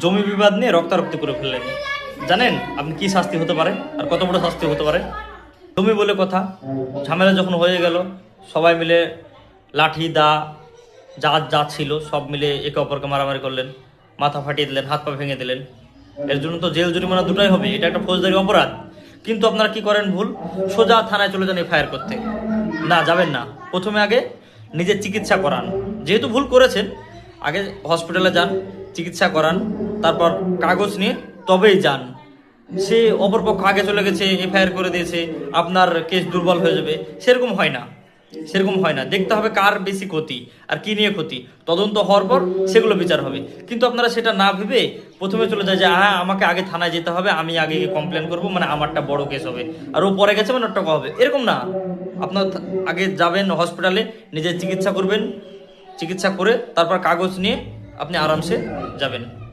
জমি বিবাদ নিয়ে রক্তারক্তি করে ফেললেন। জানেন আপনি কি শাস্তি হতে পারে? আর কত বড় শাস্তি হতে পারে? জমি বলে কথা, ঝামেলা যখন হয়ে গেল, সবাই মিলে লাঠি, দা, যা যা ছিল, সব মিলে একে অপরকে মারামারি করলেন, মাথা ফাটিয়ে দিলেন, হাত পা ভেঙে দিলেন। এর জন্য তো জেল, জরিমানা দুটাই হবে, এটা একটা ফৌজদারি অপরাধ। কিন্তু আপনারা কি করেন ভুল? সোজা থানায় চলে যান এফআইআর করতে। না, যাবেন না। প্রথমে আগে নিজের চিকিৎসা করান। যেহেতু ভুল করেছেন, আগে হসপিটালে যান, চিকিৎসা করান। তারপর কাগজ নিয়ে তবেই যান। সে অপরপক্ষ আগে চলে গেছে, এফআইআর করে দিয়েছে, আপনার কেস দুর্বল হয়ে যাবে। সেরকম হয় না। সেরকম হয় না। দেখতে হবে কার বেশি ক্ষতি আর কি নিয়ে ক্ষতি। তদন্ত হওয়ার পর সেগুলো বিচার হবে। কিন্তু আপনারা সেটা না ভেবে প্রথমে চলে যায় যে হ্যাঁ আমাকে আগে থানায় যেতে হবে। আমি আগে কমপ্লেন করব। মানে আমারটা বড় কেস হবে। আর ও পরে গেছে মানে ওরটা হবে। এরকম না। আপনার আগে যাবেন হসপিটালে নিজের চিকিৎসা করবেন। চিকিৎসা করে তারপর কাগজ নিয়ে আপনি আরামসে যাবেন।